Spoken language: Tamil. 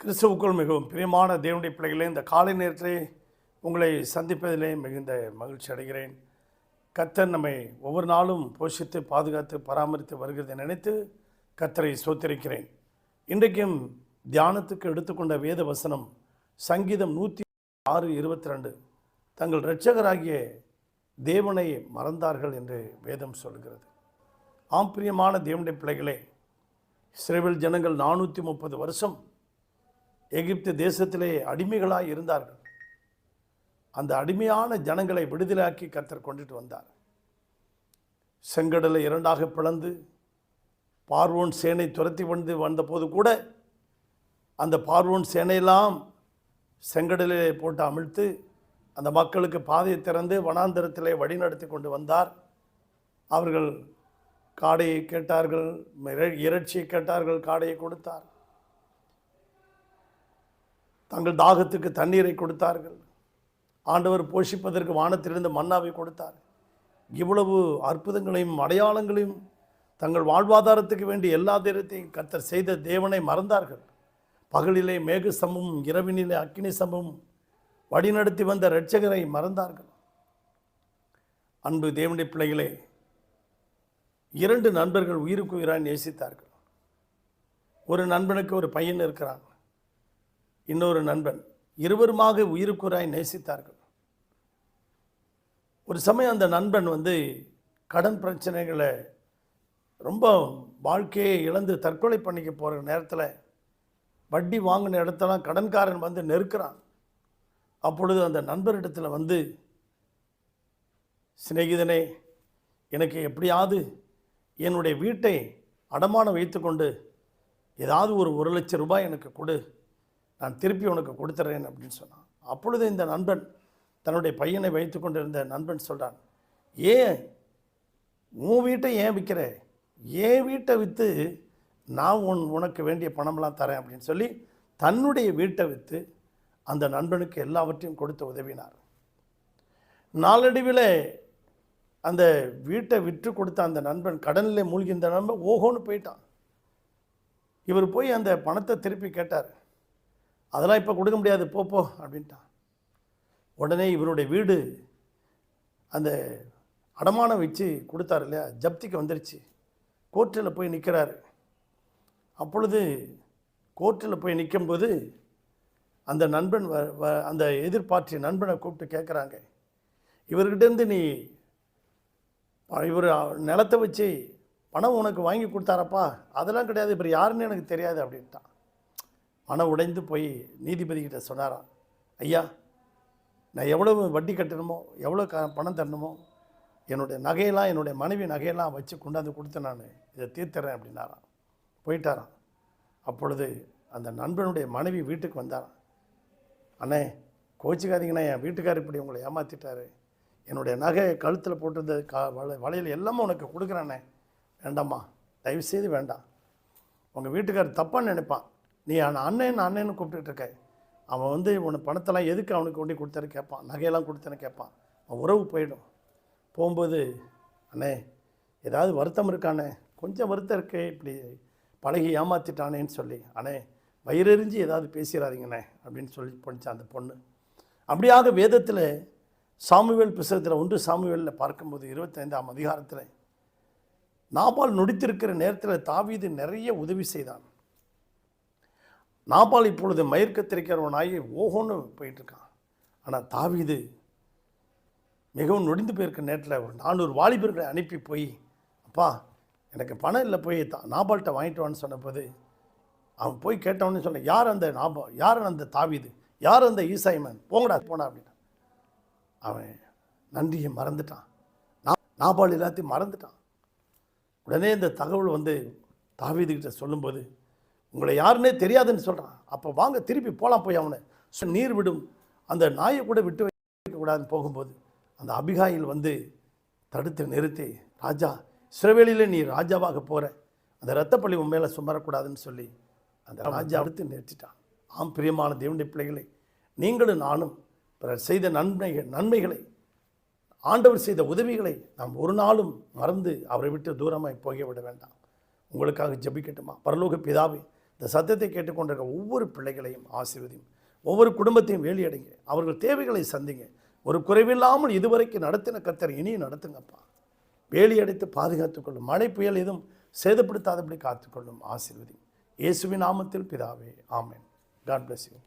கிறிஸ்துவுக்குள் மிகவும் பிரியமான தேவனுடைய பிள்ளைகளே இந்த காலை நேரத்திலே உங்களை சந்திப்பதிலே மிகுந்த மகிழ்ச்சி அடைகிறேன். கத்தர் நம்மை ஒவ்வொரு நாளும் போஷித்து பாதுகாத்து பராமரித்து வருகிறதை நினைத்து கர்த்தரை சோத்திருக்கிறேன் இன்றைக்கும் தியானத்துக்கு எடுத்துக்கொண்ட வேத வசனம் சங்கீதம் நூற்றி ஆறு இருபத்தி ரெண்டு தங்கள் இரட்சகராகிய தேவனை மறந்தார்கள் என்று வேதம் சொல்கிறது ஆம் பிரியமான தேவனுடைய பிள்ளைகளே சிறைவில் ஜனங்கள் நானூற்றி முப்பது வருஷம் எகிப்து தேசத்திலே அடிமைகளாக இருந்தார்கள். அந்த அடிமையான ஜனங்களை விடுதலையாக்கி கர்த்தர் கொண்டுட்டு வந்தார். செங்கடலை இரண்டாக பிளந்து பார்வோன் சேனை துரத்தி வந்து வந்தபோது கூட அந்த பார்வோன் சேனையெல்லாம் செங்கடலிலே போட்டு அமிழ்த்து அந்த மக்களுக்கு பாதையை திறந்து வனாந்தரத்திலே வழிநடத்தி கொண்டு வந்தார். அவர்கள் காடையை கேட்டார்கள் இறைச்சியை கேட்டார்கள் காடையை கொடுத்தார். தங்கள் தாகத்துக்கு தண்ணீரை கொடுத்தார்கள். ஆண்டவர் போஷிப்பதற்கு வானத்திலிருந்து மன்னாவை கொடுத்தார். இவ்வளவு அற்புதங்களையும் அடையாளங்களையும் தங்கள் வாழ்வாதாரத்துக்கு வேண்டிய எல்லா தீரத்தையும் கத்தர் செய்த தேவனை மறந்தார்கள். பகலிலே மேக சம்பமும் இரவினிலே அக்கினி சம்பமும் வழிநடத்தி வந்த இரட்சகரை மறந்தார்கள். அன்பு தேவனுடைய பிள்ளைகளே இரண்டு நண்பர்கள் உயிருக்கு உயிராக நேசித்தார்கள். ஒரு நண்பனுக்கு ஒரு பையன் இருக்கிறான். இன்னொரு நண்பன் இருவருமாக உயிருக்குறாய் நேசித்தார்கள். ஒரு சமயம் அந்த நண்பன் வந்து கடன் பிரச்சனைகளை ரொம்ப வாழ்க்கையை இழந்து தற்கொலை பண்ணிக்க போகிற நேரத்தில் வட்டி வாங்கின இடத்தெல்லாம் கடன்காரன் வந்து நெருக்கிறான். அப்பொழுது அந்த நண்பரிடத்தில் வந்து சிநேகிதனே எனக்கு எப்படியாவது என்னுடைய வீட்டை அடமானம் வைத்துக்கொண்டு ஏதாவது ஒரு ஒரு லட்சம் ரூபாய் எனக்கு கொடு. நான் திருப்பி உனக்கு கொடுத்துட்றேன் அப்படின்னு சொன்னான். அப்பொழுது இந்த நண்பன் தன்னுடைய பையனை வைத்து கொண்டிருந்த நண்பன் சொல்கிறான் ஏன்? உன் வீட்டை ஏன் விற்கிற என் வீட்டை விற்று நான் உன் உனக்கு வேண்டிய பணம்லாம் தரேன் அப்படின்னு சொல்லி தன்னுடைய வீட்டை விற்று அந்த நண்பனுக்கு எல்லாவற்றையும் கொடுத்து உதவினார். நாளடைவில் அந்த வீட்டை விற்று கொடுத்த அந்த நண்பன் கடனில் மூழ்கி இந்த நண்பன் ஓஹோன்னு போயிட்டான். இவர் போய் அந்த பணத்தை திருப்பி கேட்டார் அதெல்லாம் இப்போ கொடுக்க முடியாது. போப்போ அப்படின்ட்டான். உடனே இவருடைய வீடு அந்த அடமானம் வச்சு கொடுத்தாரு இல்லையா? ஜப்திக்கு வந்துருச்சு. கோர்ட்டில் போய் நிற்கிறாரு அப்பொழுது கோர்ட்டில் போய் நிற்கும்போது அந்த நண்பன் வ வ- அந்த எதிர்பார்த்திய நண்பனை கூப்பிட்டு கேட்குறாங்க இவர்கிட்டேருந்து நீ இவர் நிலத்தை வச்சு பணம் உனக்கு வாங்கி கொடுத்தாரப்பா. அதெல்லாம் கிடையாது. இப்போ யாருன்னு எனக்கு தெரியாது அப்படின்ட்டான். மனம் உடைந்து போய் நீதிபதிகிட்ட சொன்னாராம் ஐயா நான் எவ்வளவு வட்டி கட்டணுமோ எவ்வளோ க பணம் தரணுமோ என்னுடைய நகையெல்லாம் என்னுடைய மனைவி நகையெல்லாம் வச்சு கொண்டாந்து கொடுத்து நான் இதை தீர்த்துறேன் அப்படின்னாராம். போயிட்டாராம். அப்பொழுது அந்த நண்பனுடைய மனைவி வீட்டுக்கு வந்தாராம். அண்ணே கோச்சிக்காதீங்கண்ணே என் வீட்டுக்கார் இப்படி உங்களை ஏமாற்றிட்டாரு என்னுடைய நகை கழுத்தில் போட்டிருந்த கா வளை வளையல் எல்லாமே உனக்கு கொடுக்குறானே வேண்டாம்மா தயவுசெய்து வேண்டாம். உங்கள் வீட்டுக்கார் தப்பாக நினைப்பான். நீ அவனை அண்ணன் அண்ணன்னு கூப்பிட்டுட்டு இருக்க. அவன் வந்து உன பணத்தெல்லாம் எதுக்கு அவனுக்கு கொண்டு கொடுத்தாரு கேட்பான். நகையெல்லாம் கொடுத்தேன்னு கேட்பான். அவன் உறவு போயிடும். போகும்போது அண்ணே ஏதாவது வருத்தம் இருக்கானே கொஞ்சம் வருத்தம் இருக்கே. இப்படி பழகி ஏமாத்திட்டானேன்னு சொல்லி. அண்ணே வயிறெறிஞ்சு ஏதாவது பேசிடாதீங்கண்ணே அப்படின்னு சொல்லி போணுச்சு அந்த பொண்ணு. அப்படியாக வேதத்தில் சாமுவேல் புஸ்தகத்தில் ஒன்று சாமுவேலில் பார்க்கும்போது இருபத்தைந்தாம் அதிகாரத்தில் நாபால் நொடித்திருக்கிற நேரத்தில் தாவீது நிறைய உதவி செய்தான். நாபால் இப்பொழுது மயிர்கத்திரிக்கிறவனாகி ஓஹோன்னு போயிட்டு இருக்கான் ஆனால் தாவிது மிகவும் நொடிந்து போயிருக்க நேரத்தில் ஒரு நானூறு வாலிபர்களை அனுப்பி போய் அப்பா எனக்கு பணம் இல்லை போய் தா நாபால்கிட்ட வாங்கிட்டு வான்னு சொன்னபோது அவன் போய் கேட்டவனே சொன்ன யார் அந்த நாபா யார் அந்த தாவீது? யார் அந்த ஈசாய்மன் போங்கடா போனா அப்படின்னா அவன் நன்றியை மறந்துட்டான். நா- நாபால் எல்லாத்தையும் மறந்துட்டான். உடனே இந்த தகவல் வந்து தாவீதுகிட்ட சொல்லும்போது உங்களை யாருன்னே தெரியாதுன்னு சொல்கிறான் அப்போ வாங்க திருப்பி போகலாம் போய் அவனை. சொ- நீர் விடும். அந்த நாயை கூட விட்டு வைக்கக்கூடாதுன்னு போகும்போது அந்த அபிகாயில் வந்து தடுத்து நிறுத்தி ராஜா சிறவேலியில் நீ ராஜாவாக போகிற அந்த இரத்தப்பள்ளி உன் மேலே சுமரக்கூடாதுன்னு சொல்லி அந்த ராஜா அடுத்து நிறுத்திட்டான். ஆம் பிரியமான தேவனுடைய பிள்ளைகளை நீங்களும் நானும் பிறர் செய்த நன்மைகள் நன்மைகளை ஆண்டவர் செய்த உதவிகளை நாம் ஒரு நாளும் மறந்து அவரை விட்டு தூரமாய் போக விட வேண்டாம். உங்களுக்காக ஜெபிக்கட்டுமா? பரலோக பிதாவே இந்த சத்தத்தை கேட்டுக்கொண்டிருக்க ஒவ்வொரு பிள்ளைகளையும் ஆசீர்வதியும். ஒவ்வொரு குடும்பத்தையும் வேலியடைங்க. அவர்கள் தேவைகளை சந்திங்க. ஒரு குறைவில்லாமல் இதுவரைக்கும் நடத்தின கத்தர் இனியும் நடத்துங்கப்பா. வேலியடைத்து பாதுகாத்துக்கொள்ளும் மழை புயல் எதுவும் சேதப்படுத்தாதபடி காத்துக்கொள்ளும். ஆசீர்வதி இயேசுவின் நாமத்தில் பிதாவே. ஆமேன். God bless you